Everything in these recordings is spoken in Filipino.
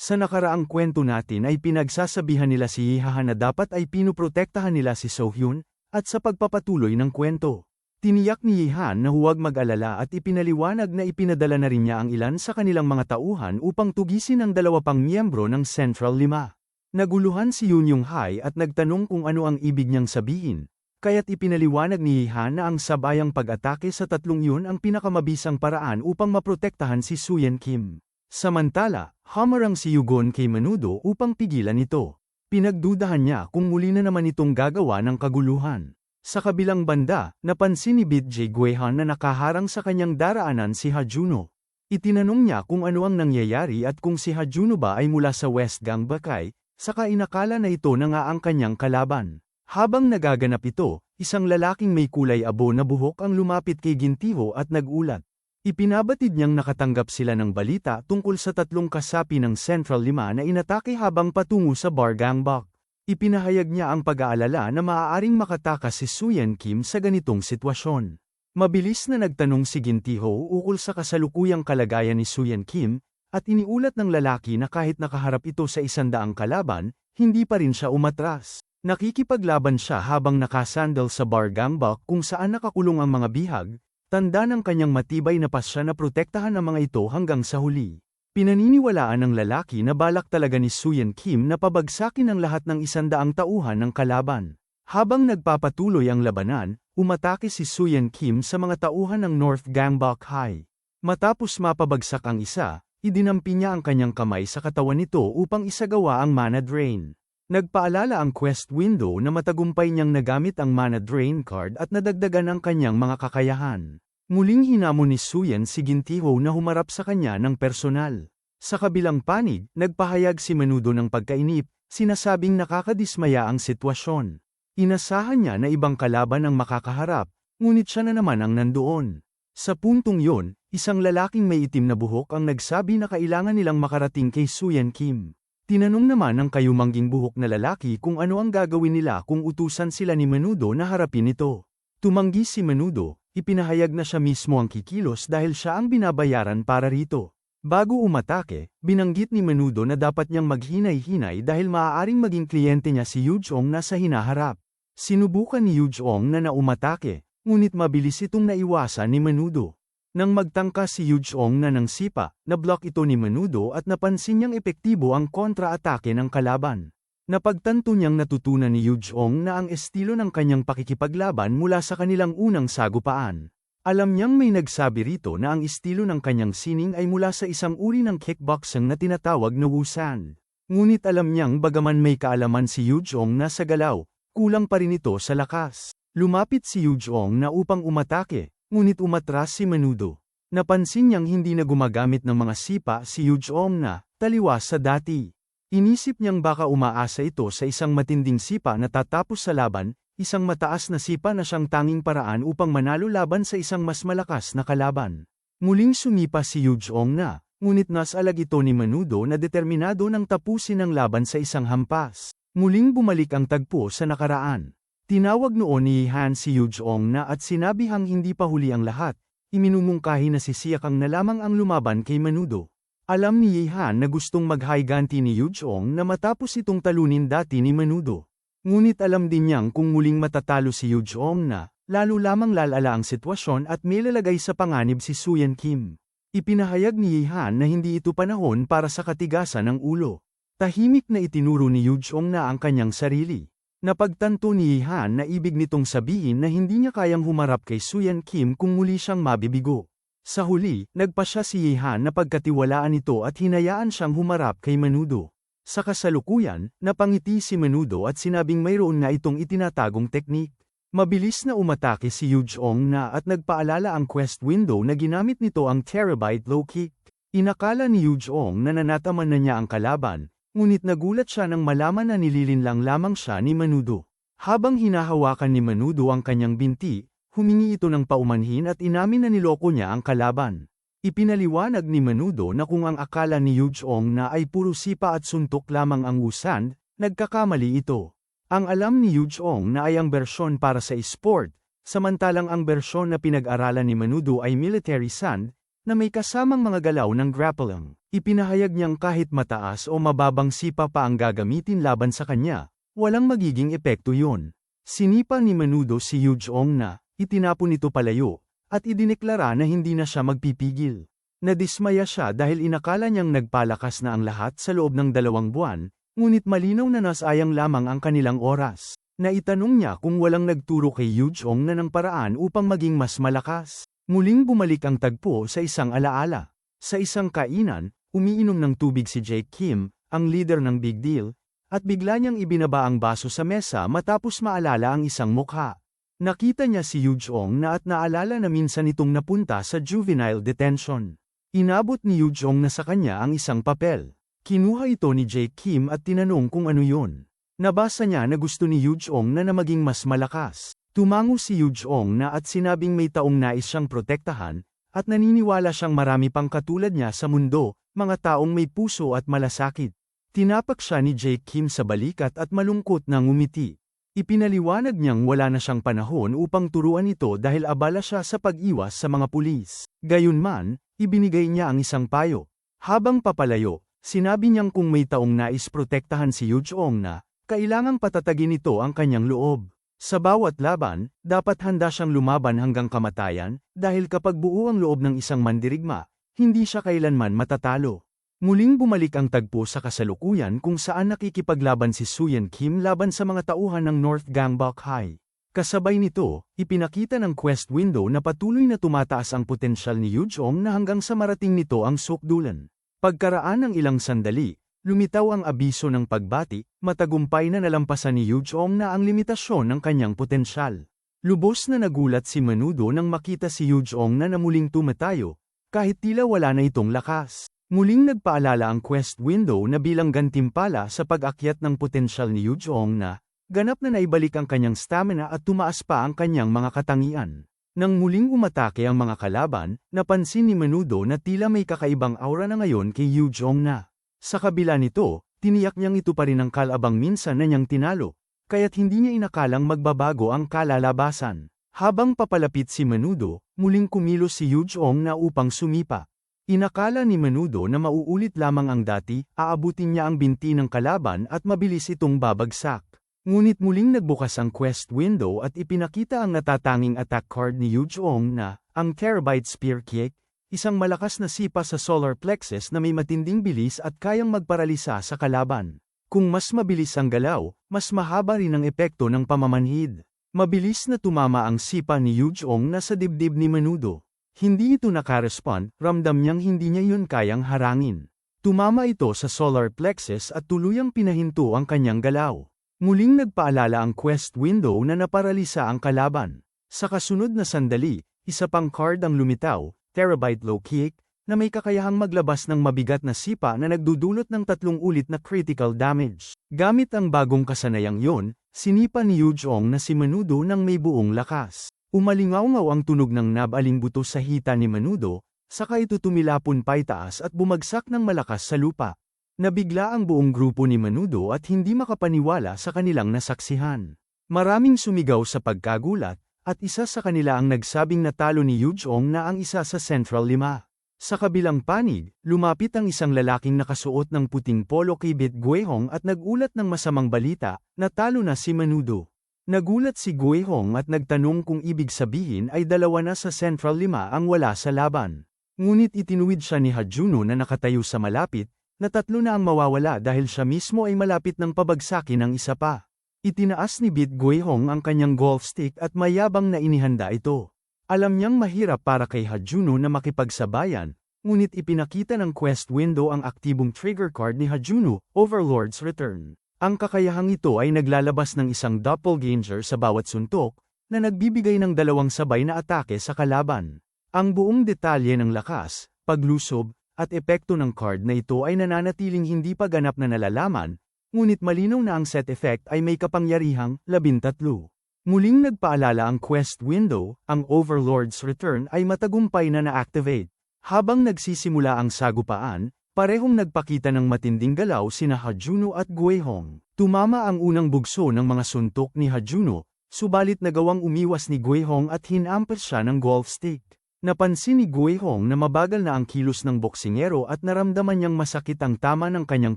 Sa nakaraang kwento natin ay pinagsasabihan nila si Hihaha na dapat ay pinuprotektahan nila si Sohyun, at sa pagpapatuloy ng kwento. Tiniyak ni Yihan na huwag mag-alala at ipinaliwanag na ipinadala na rin niya ang ilan sa kanilang mga tauhan upang tugisin ang dalawa pang miyembro ng Central Lima. Naguluhan si Yun Yung Hai at nagtanong kung ano ang ibig niyang sabihin, kaya't ipinaliwanag ni Yihan na ang sabayang pag-atake sa tatlong yun ang pinakamabisang paraan upang maprotektahan si Suyen Kim. Samantala, hamarang si Yugon kay Manudo upang pigilan ito. Pinagdudahan niya kung muli na naman itong gagawa ng kaguluhan. Sa kabilang banda, napansin ni Bit J. Guehan na nakaharang sa kanyang daraanan si Hajuno. Itinanong niya kung ano ang nangyayari at kung si Hajuno ba ay mula sa West Gang Bakay, saka inakala na ito na nga ang kanyang kalaban. Habang nagaganap ito, isang lalaking may kulay abo na buhok ang lumapit kay Gintiho at nagulat. Ipinabatid niyang nakatanggap sila ng balita tungkol sa tatlong kasapi ng Central Lima na inatake habang patungo sa Bar Gangbok. Ipinahayag niya ang pag-aalala na maaaring makatakas si Suyen Kim sa ganitong sitwasyon. Mabilis na nagtanong si Gintiho ukol sa kasalukuyang kalagayan ni Suyen Kim, at iniulat ng lalaki na kahit nakaharap ito sa isandaang kalaban, hindi pa rin siya umatras. Nakikipaglaban siya habang nakasandal sa bar gangbok kung saan nakakulong ang mga bihag, tanda ng kanyang matibay na pasya na protektahan ang mga ito hanggang sa huli. Pinaniniwalaan ng lalaki na balak talaga ni Suyen Kim na pabagsakin ang lahat ng isandaang tauhan ng kalaban. Habang nagpapatuloy ang labanan, umatake si Suyen Kim sa mga tauhan ng North Gangbok High. Matapos mapabagsak ang isa, idinampi niya ang kanyang kamay sa katawan nito upang isagawa ang mana drain. Nagpaalala ang quest window na matagumpay niyang nagamit ang mana drain card at nadagdagan ang kanyang mga kakayahan. Muling hinamon ni Suyen si Gintiho na humarap sa kanya ng personal. Sa kabilang panig, nagpahayag si Menudo ng pagkainip, sinasabing nakakadismaya ang sitwasyon. Inasahan niya na ibang kalaban ang makakaharap, ngunit siya na naman ang nandoon. Sa puntong yon, isang lalaking may itim na buhok ang nagsabi na kailangan nilang makarating kay Suyen Kim. Tinanong naman ng kayumangging buhok na lalaki kung ano ang gagawin nila kung utusan sila ni Menudo na harapin ito. Tumanggi si Menudo, ipinahayag na siya mismo ang kikilos dahil siya ang binabayaran para rito. Bago umatake, binanggit ni Menudo na dapat niyang maghinay-hinay dahil maaaring maging kliyente niya si Yujong na sa hinaharap. Sinubukan ni Yujong na naumatake, ngunit mabilis itong naiwasan ni Menudo. Nang magtangka si Yujong na ng sipa, na-block ito ni Menudo at napansin niyang epektibo ang kontra-atake ng kalaban. Napagtanto niyang natutunan ni Yujong na ang estilo ng kanyang pakikipaglaban mula sa kanilang unang sagupaan. Alam niyang may nagsabi rito na ang estilo ng kanyang sining ay mula sa isang uri ng kickboxing na tinatawag na Wusan. Ngunit alam niyang bagaman may kaalaman si Yujong na sa galaw, kulang pa rin ito sa lakas. Lumapit si Yujong na upang umatake, ngunit umatras si Menudo. Napansin niyang hindi na gumagamit ng mga sipa si Yujong na, taliwas sa dati. Inisip niyang baka umaasa ito sa isang matinding sipa na tatapos sa laban, isang mataas na sipa na siyang tanging paraan upang manalo laban sa isang mas malakas na kalaban. Muling sumipa si Yujong na, ngunit nasalag ito ni Menudo na determinado ng tapusin ang laban sa isang hampas. Muling bumalik ang tagpo sa nakaraan. Tinawag noon ni Han si Yujong na at sinabihang hindi pa huli ang lahat, iminumungkahi na sisiyakang na lamang ang lumaban kay Menudo. Alam ni Yihan na gustong mag-high ni Yujong na matapos itong talunin dati ni Menudo. Ngunit alam din niyang kung muling matatalo si Yujong na, lalo lamang lalala ang sitwasyon at may lalagay sa panganib si Suyen Kim. Ipinahayag ni Yihan na hindi ito panahon para sa katigasan ng ulo. Tahimik na itinuro ni Yujong na ang kanyang sarili. Napagtanto ni Yihan na ibig nitong sabihin na hindi niya kayang humarap kay Suyen Kim kung muli siyang mabibigo. Sa huli, nagpa siya si Yihan na pagkatiwalaan ito at hinayaan siyang humarap kay Menudo. Sa kasalukuyan, napangiti si Menudo at sinabing mayroon na itong itinatagong teknik. Mabilis na umatake si Yujong na at nagpaalala ang quest window na ginamit nito ang terabyte low kick. Inakala ni Yujong na nanataman na niya ang kalaban, ngunit nagulat siya nang malaman na nililinlang lamang siya ni Menudo. Habang hinahawakan ni Menudo ang kanyang binti, Humingi ito ng paumanhin at inamin na niloko niya ang kalaban. Ipinaliwanag ni Menudo na kung ang akala ni Yujong na ay puro sipa at suntok lamang ang Wusan, nagkakamali ito. Ang alam ni Yujong na ay ang bersyon para sa sport, samantalang ang bersyon na pinag-aralan ni Menudo ay military sand, na may kasamang mga galaw ng grappling. Ipinahayag niyang kahit mataas o mababang sipa pa ang gagamitin laban sa kanya, walang magiging epekto yun. Sinipa ni Menudo si Yu Jong na, itinapon ito palayo, at idineklara na hindi na siya magpipigil. Nadismaya siya dahil inakala niyang nagpalakas na ang lahat sa loob ng dalawang buwan, ngunit malinaw na nasayang lamang ang kanilang oras. Naitanong niya kung walang nagturo kay Yu Jong na ng paraan upang maging mas malakas. Muling bumalik ang tagpo sa isang alaala. Sa isang kainan, Umiinom ng tubig si Jake Kim, ang leader ng Big Deal, at bigla niyang ibinaba ang baso sa mesa matapos maalala ang isang mukha. Nakita niya si Yu Jong na at naalala na minsan itong napunta sa juvenile detention. Inabot ni Yu Jong na sa kanya ang isang papel. Kinuha ito ni Jake Kim at tinanong kung ano yun. Nabasa niya na gusto ni Yu Jong na na maging mas malakas. Tumango si Yu Jong na at sinabing may taong nais siyang protektahan, at naniniwala siyang marami pang katulad niya sa mundo, mga taong may puso at malasakit. Tinapak siya ni Jake Kim sa balikat at malungkot na ngumiti. Ipinaliwanag niyang wala na siyang panahon upang turuan ito dahil abala siya sa pag-iwas sa mga pulis. Gayunman, ibinigay niya ang isang payo. Habang papalayo, sinabi niyang kung may taong nais protektahan si Yu Jong na, kailangang patatagin ito ang kanyang loob. Sa bawat laban, dapat handa siyang lumaban hanggang kamatayan, dahil kapag buo ang loob ng isang mandirigma, hindi siya kailanman matatalo. Muling bumalik ang tagpo sa kasalukuyan kung saan nakikipaglaban si Suyan Kim laban sa mga tauhan ng North Gangbok High. Kasabay nito, ipinakita ng quest window na patuloy na tumataas ang potensyal ni Yu Jong na hanggang sa marating nito ang Sukdulan. Pagkaraan ng ilang sandali, lumitaw ang abiso ng pagbati, matagumpay na nalampasan ni Yu Jong na ang limitasyon ng kanyang potensyal. Lubos na nagulat si Menudo nang makita si Yu Jong na namuling tumatayo, kahit tila wala na itong lakas. Muling nagpaalala ang quest window na bilang gantimpala sa pag-akyat ng potensyal ni Yu Jong na, ganap na naibalik ang kanyang stamina at tumaas pa ang kanyang mga katangian. Nang muling umatake ang mga kalaban, napansin ni Menudo na tila may kakaibang aura na ngayon kay Yu Jong na. Sa kabila nito, tiniyak niyang ito pa rin ang kalabang minsan na niyang tinalo, kaya't hindi niya inakalang magbabago ang kalalabasan. Habang papalapit si Menudo, muling kumilos si Yu Jong na upang sumipa. Inakala ni Menudo na mauulit lamang ang dati, aabutin niya ang binti ng kalaban at mabilis itong babagsak. Ngunit muling nagbukas ang quest window at ipinakita ang natatanging attack card ni Yu Jong na, ang Terabyte Spear Kick, isang malakas na sipa sa solar plexus na may matinding bilis at kayang magparalisa sa kalaban. Kung mas mabilis ang galaw, mas mahaba rin ang epekto ng pamamanhid. Mabilis na tumama ang sipa ni Yu Jong na sa dibdib ni Menudo. Hindi ito nakarespond, ramdam niyang hindi niya yun kayang harangin. Tumama ito sa solar plexus at tuluyang pinahinto ang kanyang galaw. Muling nagpaalala ang quest window na naparalisa ang kalaban. Sa kasunod na sandali, isa pang card ang lumitaw, Terabyte Low Kick, na may kakayahang maglabas ng mabigat na sipa na nagdudulot ng tatlong ulit na critical damage. Gamit ang bagong kasanayang yon, Sinipa ni Yu Jong na si Menudo nang may buong lakas. Umalingaw-ngaw ang tunog ng nabaling buto sa hita ni Menudo, saka ito tumilapon paitaas at bumagsak ng malakas sa lupa. Nabigla ang buong grupo ni Menudo at hindi makapaniwala sa kanilang nasaksihan. Maraming sumigaw sa pagkagulat, at isa sa kanila ang nagsabing natalo ni Yu Jong na ang isa sa Central Lima. Sa kabilang panig, lumapit ang isang lalaking nakasuot ng puting polo kay Bit Guehong at nagulat ng masamang balita, natalo na si Menudo. Nagulat si Guehong at nagtanong kung ibig sabihin ay dalawa na sa Central Lima ang wala sa laban. Ngunit itinuwid siya ni Hajuno na nakatayo sa malapit, na tatlo na ang mawawala dahil siya mismo ay malapit ng pabagsakin ng isa pa. Itinaas ni Bit Guehong ang kanyang golf stick at mayabang na inihanda ito. Alam niyang mahirap para kay Hajuno na makipagsabayan, ngunit ipinakita ng quest window ang aktibong trigger card ni Hajuno, Overlord's Return. Ang kakayahang ito ay naglalabas ng isang doppelganger sa bawat suntok, na nagbibigay ng dalawang sabay na atake sa kalaban. Ang buong detalye ng lakas, paglusob, at epekto ng card na ito ay nananatiling hindi pa ganap na nalalaman, ngunit malinaw na ang set effect ay may kapangyarihang labintatlo. Muling nagpaalala ang quest window, ang Overlord's Return ay matagumpay na na-activate. Habang nagsisimula ang sagupaan, parehong nagpakita ng matinding galaw sina Hajuno at Guehong. Tumama ang unang bugso ng mga suntok ni Hajuno, subalit nagawang umiwas ni Guehong at hinampas siya ng golf stick. Napansin ni Gui Hong na mabagal na ang kilos ng boksingero at naramdaman niyang masakit ang tama ng kanyang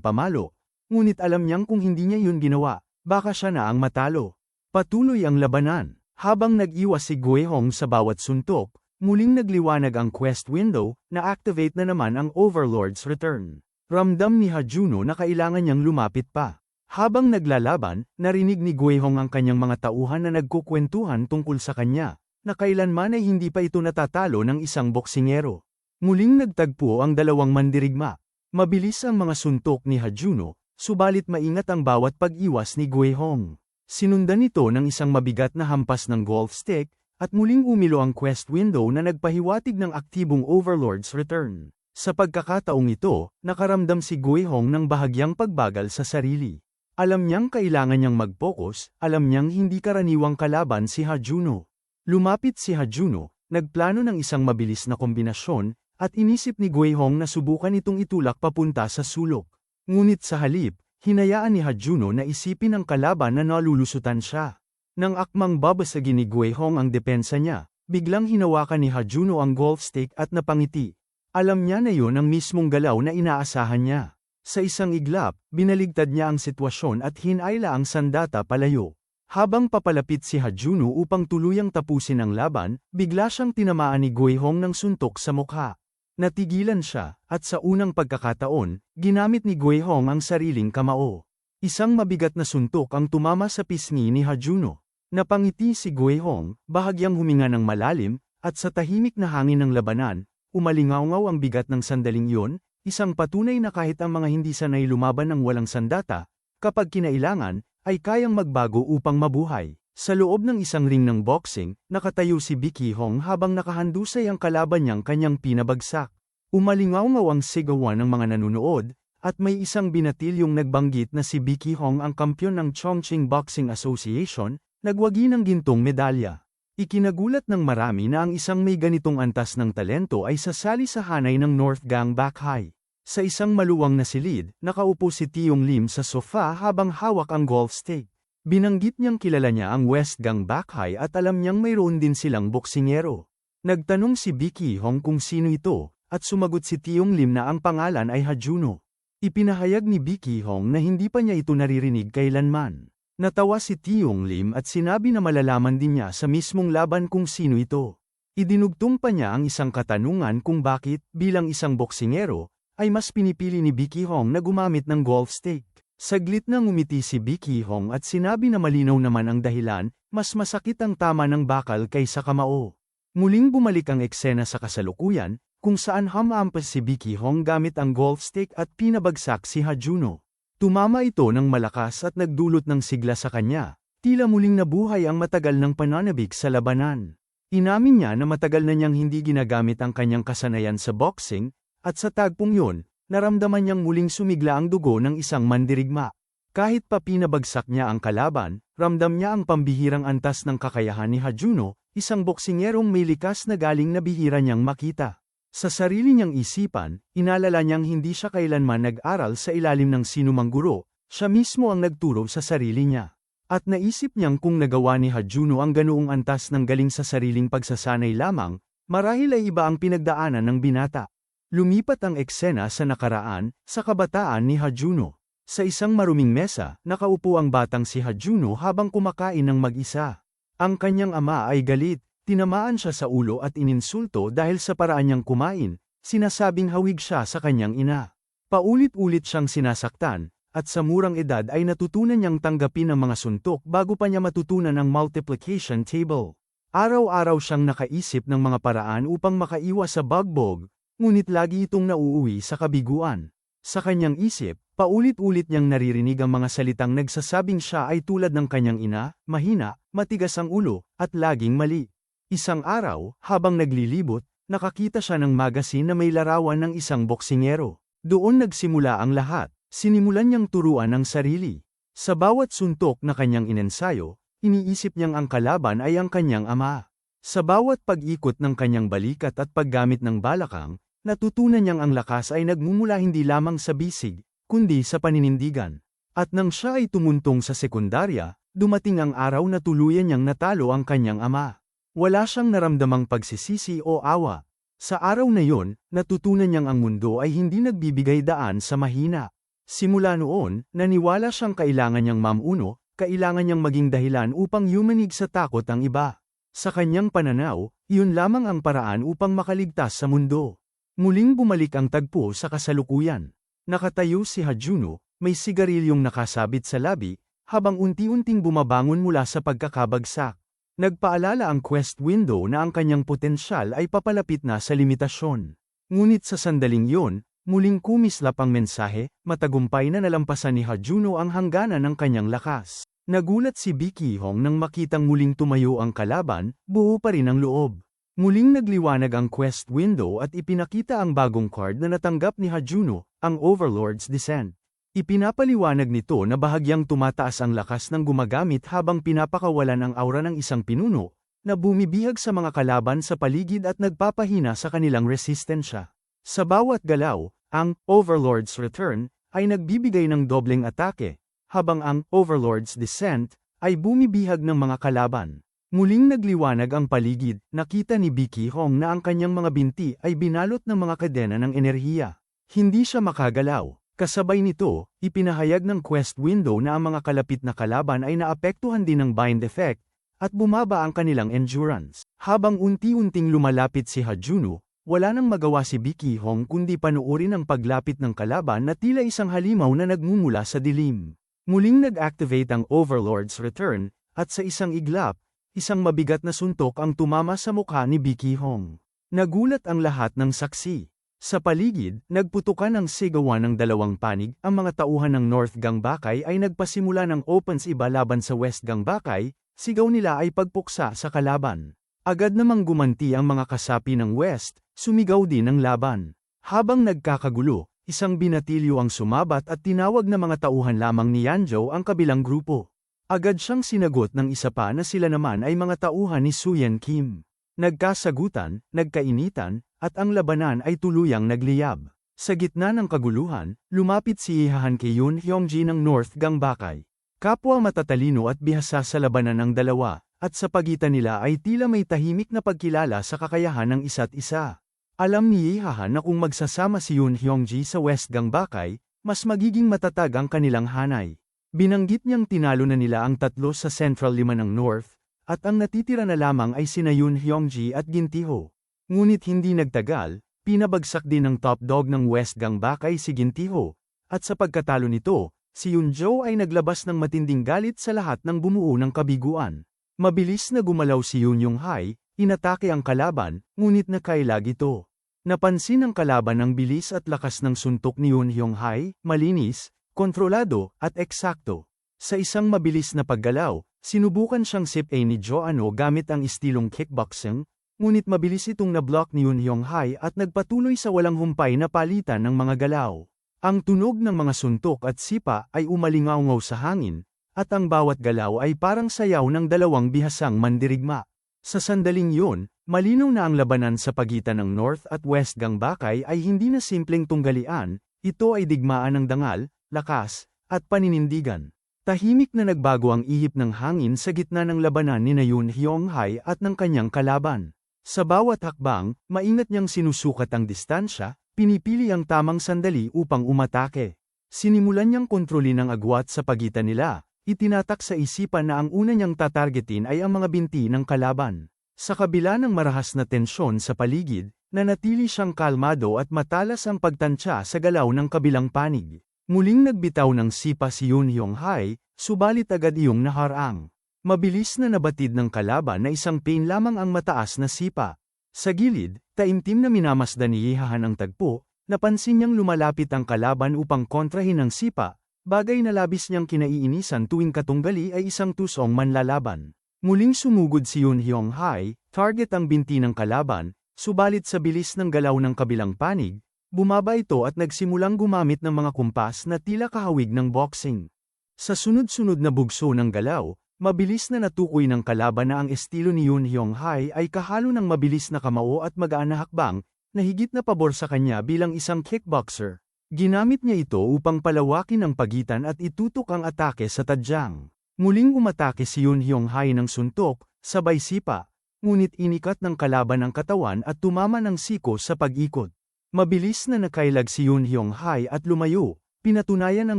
pamalo, ngunit alam niyang kung hindi niya yun ginawa, baka siya na ang matalo. Patuloy ang labanan. Habang nag-iwas si Gui Hong sa bawat suntok, muling nagliwanag ang quest window, na activate na naman ang Overlord's Return. Ramdam ni Hajuno na kailangan niyang lumapit pa. Habang naglalaban, narinig ni Guehong ang kanyang mga tauhan na nagkukwentuhan tungkol sa kanya, na kailanman ay hindi pa ito natatalo ng isang boksingero. Muling nagtagpo ang dalawang mandirigma. Mabilis ang mga suntok ni Hajuno, subalit maingat ang bawat pag-iwas ni Guehong. Sinundan ito ng isang mabigat na hampas ng golf stick, at muling umilo ang quest window na nagpahiwatig ng aktibong Overlord's return. Sa pagkakataong ito, nakaramdam si Guihong ng bahagyang pagbagal sa sarili. Alam niyang kailangan niyang mag-focus, alam niyang hindi karaniwang kalaban si Hajuno. Lumapit si Hajuno, nagplano ng isang mabilis na kombinasyon, at inisip ni Guihong na subukan itong itulak papunta sa sulok. Ngunit sa halip, hinayaan ni Hajuno na isipin ang kalaban na nalulusutan siya. Nang akmang babasagin ni Guihong ang depensa niya, biglang hinawakan ni Hajuno ang golf stick at napangiti. Alam niya na yon ang mismong galaw na inaasahan niya. Sa isang iglap, binaligtad niya ang sitwasyon at hinayla ang sandata palayo. Habang papalapit si Hajuno upang tuluyang tapusin ang laban, bigla siyang tinamaan ni Guihong ng suntok sa mukha. Natigilan siya, at sa unang pagkakataon, ginamit ni Guihong ang sariling kamao. Isang mabigat na suntok ang tumama sa pisngi ni Hajuno. Napangiti si Guihong, bahagyang huminga ng malalim, at sa tahimik na hangin ng labanan, Umalingaw ang bigat ng sandaling iyon, isang patunay na kahit ang mga hindi sanay lumaban ng walang sandata, kapag kinailangan, ay kayang magbago upang mabuhay. Sa loob ng isang ring ng boxing, nakatayo si Vicky Hong habang nakahandusay ang kalaban niyang kanyang pinabagsak. Umalingaw ang sigawan ng mga nanunood, at may isang binatilyong nagbanggit na si Vicky Hong ang kampyon ng Chongqing Boxing Association, nagwagi ng gintong medalya. Ikinagulat ng marami na ang isang may ganitong antas ng talento ay sasali sa hanay ng North Gang Back High. Sa isang maluwang na silid, nakaupo si Tiong Lim sa sofa habang hawak ang golf stick. Binanggit niyang kilala niya ang West Gang Back High at alam niyang mayroon din silang boksingero. Nagtanong si Vicky Hong kung sino ito, at sumagot si Tiong Lim na ang pangalan ay Hajuno. Ipinahayag ni Vicky Hong na hindi pa niya ito naririnig kailanman. Natawa si Tiong Lim at sinabi na malalaman din niya sa mismong laban kung sino ito. Idinugtong pa niya ang isang katanungan kung bakit, bilang isang boksingero, ay mas pinipili ni Vicky Hong na gumamit ng golf stick. Saglit na ngumiti si Vicky Hong at sinabi na malinaw naman ang dahilan, mas masakit ang tama ng bakal kaysa kamao. Muling bumalik ang eksena sa kasalukuyan, kung saan hamampas si Vicky Hong gamit ang golf stick at pinabagsak si Hajuno. Tumama ito ng malakas at nagdulot ng sigla sa kanya, tila muling nabuhay ang matagal ng pananabik sa labanan. Inamin niya na matagal na niyang hindi ginagamit ang kanyang kasanayan sa boxing, at sa tagpong yun, naramdaman niyang muling sumigla ang dugo ng isang mandirigma. Kahit pa pinabagsak niya ang kalaban, ramdam niya ang pambihirang antas ng kakayahan ni Hajuno, isang boksingerong may likas na galing na bihira niyang makita. Sa sarili niyang isipan, inalala niyang hindi siya kailanman nag-aral sa ilalim ng sinumang guro, siya mismo ang nagturo sa sarili niya. At naisip niyang kung nagawa ni Hajuno ang ganoong antas ng galing sa sariling pagsasanay lamang, marahil ay iba ang pinagdaanan ng binata. Lumipat ang eksena sa nakaraan, sa kabataan ni Hajuno. Sa isang maruming mesa, nakaupo ang batang si Hajuno habang kumakain ng mag-isa. Ang kanyang ama ay galit, Tinamaan siya sa ulo at ininsulto dahil sa paraan niyang kumain, sinasabing hawig siya sa kanyang ina. Paulit-ulit siyang sinasaktan, at sa murang edad ay natutunan niyang tanggapin ang mga suntok bago pa niya matutunan ang multiplication table. Araw-araw siyang nakaisip ng mga paraan upang makaiwas sa bagbog, ngunit lagi itong nauuwi sa kabiguan. Sa kanyang isip, paulit-ulit niyang naririnig ang mga salitang nagsasabing siya ay tulad ng kanyang ina, mahina, matigas ang ulo, at laging mali. Isang araw, habang naglilibot, nakakita siya ng magasin na may larawan ng isang boksingero. Doon nagsimula ang lahat, sinimulan niyang turuan ang sarili. Sa bawat suntok na kanyang inensayo, iniisip niyang ang kalaban ay ang kanyang ama. Sa bawat pag-ikot ng kanyang balikat at paggamit ng balakang, natutunan niyang ang lakas ay nagmumula hindi lamang sa bisig, kundi sa paninindigan. At nang siya ay tumuntong sa sekundarya, dumating ang araw na tuluyan niyang natalo ang kanyang ama. Wala siyang naramdamang pagsisisi o awa. Sa araw na yon, natutunan niyang ang mundo ay hindi nagbibigay daan sa mahina. Simula noon, naniwala siyang kailangan niyang mamuno, kailangan niyang maging dahilan upang yumanig sa takot ang iba. Sa kanyang pananaw, iyon lamang ang paraan upang makaligtas sa mundo. Muling bumalik ang tagpo sa kasalukuyan. Nakatayo si Hajuno, may sigarilyong nakasabit sa labi, habang unti-unting bumabangon mula sa pagkakabagsak. Nagpaalala ang quest window na ang kanyang potensyal ay papalapit na sa limitasyon. Ngunit sa sandaling yon, muling kumislap ang mensahe, matagumpay na nalampasan ni Hajuno ang hangganan ng kanyang lakas. Nagulat si Biki Hong nang makitang muling tumayo ang kalaban, buo pa rin ang loob. Muling nagliwanag ang quest window at ipinakita ang bagong card na natanggap ni Hajuno, ang Overlord's Descent. Ipinapaliwanag nito na bahagyang tumataas ang lakas ng gumagamit habang pinapakawalan ang aura ng isang pinuno, na bumibihag sa mga kalaban sa paligid at nagpapahina sa kanilang resistensya. Sa bawat galaw, ang Overlord's Return ay nagbibigay ng dobleng atake, habang ang Overlord's Descent ay bumibihag ng mga kalaban. Muling nagliwanag ang paligid, nakita ni Biki Hong na ang kanyang mga binti ay binalot ng mga kadena ng enerhiya. Hindi siya makagalaw, Kasabay nito, ipinahayag ng quest window na ang mga kalapit na kalaban ay naapektuhan din ng bind effect, at bumaba ang kanilang endurance. Habang unti-unting lumalapit si Hajuno, wala nang magawa si Biki Hong kundi panuorin ang paglapit ng kalaban na tila isang halimaw na nagmumula sa dilim. Muling nag-activate ang Overlord's Return, at sa isang iglap, isang mabigat na suntok ang tumama sa mukha ni Biki Hong. Nagulat ang lahat ng saksi. Sa paligid, nagputukan ang sigawan ng dalawang panig, ang mga tauhan ng North Gangbakay ay nagpasimula ng opens iba laban sa West Gangbakay, sigaw nila ay pagpuksa sa kalaban. Agad namang gumanti ang mga kasapi ng West, sumigaw din ang laban. Habang nagkakagulo, isang binatilyo ang sumabat at tinawag na mga tauhan lamang ni Yanzhou ang kabilang grupo. Agad siyang sinagot ng isa pa na sila naman ay mga tauhan ni Suyan Kim. Nagkasagutan, nagkainitan, at ang labanan ay tuluyang nagliyab. Sa gitna ng kaguluhan, lumapit si Ihahan kay Yun Hyongji ng North Gangbakay. Kapwa matatalino at bihasa sa labanan ng dalawa, at sa pagitan nila ay tila may tahimik na pagkilala sa kakayahan ng isa't isa. Alam ni Ihahan na kung magsasama si Yun Hyongji sa West Gangbakay, mas magiging matatag ang kanilang hanay. Binanggit niyang tinalo na nila ang tatlo sa Central Lima ng North, at ang natitira na lamang ay sina Yun Hyongji at Gintiho. Ngunit hindi nagtagal, pinabagsak din ng top dog ng West Gangbakay si Gintiho, at sa pagkatalo nito, si Yunjo ay naglabas ng matinding galit sa lahat ng bumuo ng kabiguan. Mabilis na gumalaw si Yun Yonghai, inatake ang kalaban, ngunit nakailag ito. Napansin ng kalaban ang bilis at lakas ng suntok ni Yun Yonghai, malinis, kontrolado, at eksakto. Sa isang mabilis na paggalaw, sinubukan siyang sip-a ni Joano gamit ang istilong kickboxing, Ngunit mabilis itong na-block ni Yun Hyung-hai at nagpatuloy sa walang humpay na palitan ng mga galaw. Ang tunog ng mga suntok at sipa ay umalingaw sa hangin, at ang bawat galaw ay parang sayaw ng dalawang bihasang mandirigma. Sa sandaling yun, malinaw na ang labanan sa pagitan ng North at West Gangbakay ay hindi na simpleng tunggalian, ito ay digmaan ng dangal, lakas, at paninindigan. Tahimik na nagbago ang ihip ng hangin sa gitna ng labanan ni Nayun Hyung-hai at ng kanyang kalaban. Sa bawat hakbang, maingat niyang sinusukat ang distansya, pinipili ang tamang sandali upang umatake. Sinimulan niyang kontrolin ang agwat sa pagitan nila, itinatak sa isipan na ang una niyang tatargetin ay ang mga binti ng kalaban. Sa kabila ng marahas na tensyon sa paligid, nanatili siyang kalmado at matalas ang pagtansya sa galaw ng kabilang panig. Muling nagbitaw ng sipa si Yun Hyung Hai, subalit agad iyong naharang. Mabilis na nabatid ng kalaban na isang pain lamang ang mataas na sipa. Sa gilid, taimtim na minamasdan ni Yehahan ang tagpo, napansin niyang lumalapit ang kalaban upang kontrahin ang sipa, bagay na labis niyang kinaiinisan tuwing katunggali ay isang tusong manlalaban. Muling sumugod si Yun Hyung Hai, target ang binti ng kalaban, subalit sa bilis ng galaw ng kabilang panig, bumaba ito at nagsimulang gumamit ng mga kumpas na tila kahawig ng boxing. Sa sunod-sunod na bugso ng galaw, Mabilis na natukoy ng kalaban na ang estilo ni Yun Hyung Hai ay kahalo ng mabilis na kamao at magaan na hakbang, na higit na pabor sa kanya bilang isang kickboxer. Ginamit niya ito upang palawakin ang pagitan at itutok ang atake sa tadyang. Muling umatake si Yun Hyung Hai ng suntok, sabay sipa, ngunit inikat ng kalaban ang katawan at tumama ng siko sa pag-ikot. Mabilis na nakailag si Yun Hyong Hai at lumayo, pinatunayan ang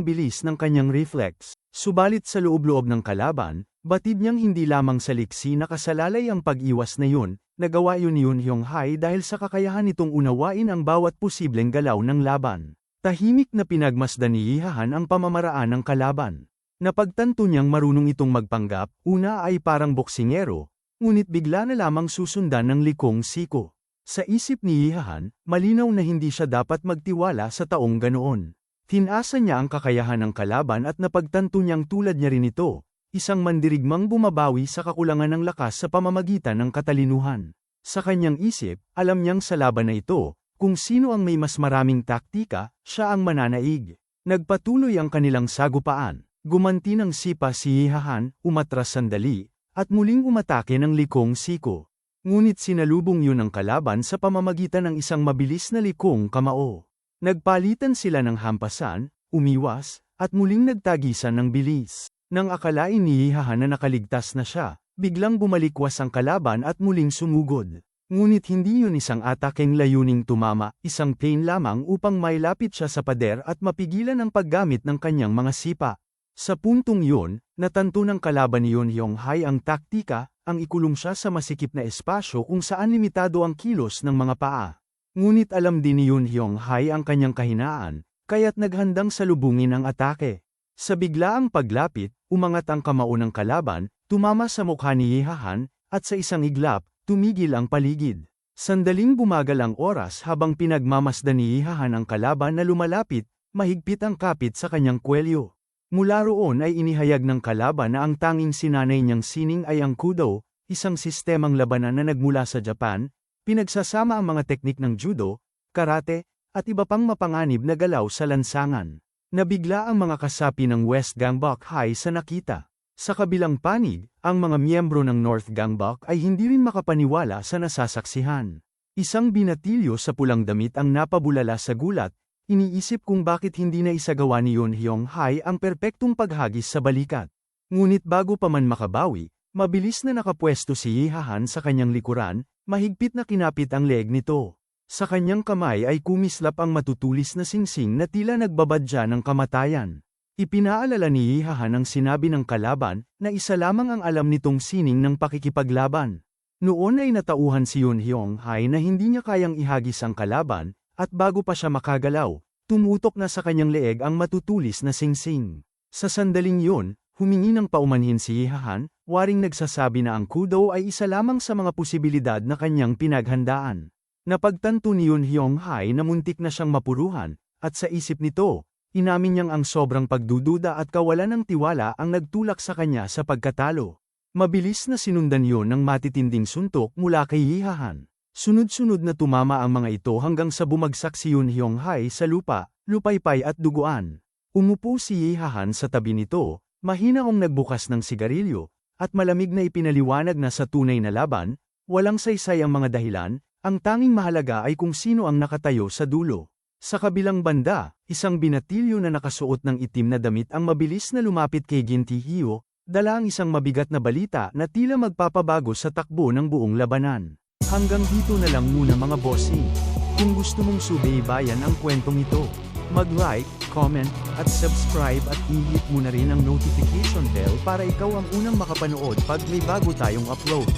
bilis ng kanyang reflex. Subalit sa loob-loob ng kalaban, batid niyang hindi lamang sa liksi nakasalalay ang pag-iwas na yun, nagawa yun ni Yun Hyong Hai dahil sa kakayahan nitong unawain ang bawat posibleng galaw ng laban. Tahimik na pinagmasdan ni Yihahan ang pamamaraan ng kalaban. Napagtanto niyang marunong itong magpanggap, una ay parang boksingero, ngunit bigla na lamang susundan ng likong siko. Sa isip ni Yihahan, malinaw na hindi siya dapat magtiwala sa taong ganoon. Tinasa niya ang kakayahan ng kalaban at napagtanto niyang tulad niya rin ito, isang mandirigmang bumabawi sa kakulangan ng lakas sa pamamagitan ng katalinuhan. Sa kanyang isip, alam niyang sa laban na ito, kung sino ang may mas maraming taktika, siya ang mananaig. Nagpatuloy ang kanilang sagupaan, gumanti ng sipa si Hihahan, umatras sandali, at muling umatake ng likong siko. Ngunit sinalubong yun ang kalaban sa pamamagitan ng isang mabilis na likong kamao. Nagpalitan sila ng hampasan, umiwas, at muling nagtagisan ng bilis. Nang akalain ni Hihahan na nakaligtas na siya, biglang bumalikwas ang kalaban at muling sumugod. Ngunit hindi yun isang atakeng layuning tumama, isang pain lamang upang mailapit siya sa pader at mapigilan ang paggamit ng kanyang mga sipa. Sa puntong yun, natanto ng kalaban ni Yun Hyong Hai ang taktika, ang ikulong siya sa masikip na espasyo kung saan limitado ang kilos ng mga paa. Ngunit alam din ni Yun Hyong Hai ang kanyang kahinaan, kaya't naghandang salubungin ang atake. Sa biglaang paglapit, umangat ang kamao ng kalaban, tumama sa mukha ni Yehahan, at sa isang iglap, tumigil ang paligid. Sandaling bumagal ang oras habang pinagmamasdan ni Yehahan ang kalaban na lumalapit, mahigpit ang kapit sa kanyang kwelyo. Mula roon ay inihayag ng kalaban na ang tanging sinanay niyang sining ay ang kudo, isang sistemang labanan na nagmula sa Japan, Pinagsasama ang mga teknik ng judo, karate, at iba pang mapanganib na galaw sa lansangan. Nabigla ang mga kasapi ng West Gangbok High sa nakita. Sa kabilang panig, ang mga miyembro ng North Gangbok ay hindi rin makapaniwala sa nasasaksihan. Isang binatilyo sa pulang damit ang napabulala sa gulat, iniisip kung bakit hindi na isagawa ni Yun Hyong Hai ang perpektong paghagis sa balikat. Ngunit bago pa man makabawi, mabilis na nakapwesto si Yihahan sa kanyang likuran, Mahigpit na kinapit ang leeg nito. Sa kanyang kamay ay kumislap ang matutulis na singsing na tila nagbabadya ng kamatayan. Ipinaalala ni Yihahan ang sinabi ng kalaban, na isa lamang ang alam nitong sining ng pakikipaglaban. Noon ay natauhan si Yun Hyong Hai na hindi niya kayang ihagis ang kalaban, at bago pa siya makagalaw, tumutok na sa kanyang leeg ang matutulis na singsing. Sa sandaling yun, humingi ng paumanhin si Yihahan, waring nagsasabi na ang kudo ay isa lamang sa mga posibilidad na kanyang pinaghandaan. Napagtanto ni Yun Hyong Hai na muntik na siyang mapuruhan, at sa isip nito, inamin niyang ang sobrang pagdududa at kawalan ng tiwala ang nagtulak sa kanya sa pagkatalo. Mabilis na sinundan yon ng matitinding suntok mula kay Yihahan. Sunod-sunod na tumama ang mga ito hanggang sa bumagsak si Yun Hyong Hai sa lupa, lupaypay at duguan. Umupo si Yihahan sa tabi nito, mahina kong nagbukas ng sigarilyo, at malamig na ipinaliwanag na sa tunay na laban, walang saysay ang mga dahilan, ang tanging mahalaga ay kung sino ang nakatayo sa dulo. Sa kabilang banda, isang binatilyo na nakasuot ng itim na damit ang mabilis na lumapit kay Ginti Hiyo, dala ang isang mabigat na balita na tila magpapabago sa takbo ng buong labanan. Hanggang dito na lang muna mga bossing. Kung gusto mong subaybayan ang kwentong ito, mag-like, comment, at subscribe at i-hit mo na rin ang notification bell para ikaw ang unang makapanood pag may bago tayong upload.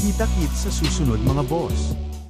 Kita-kit sa susunod mga boss!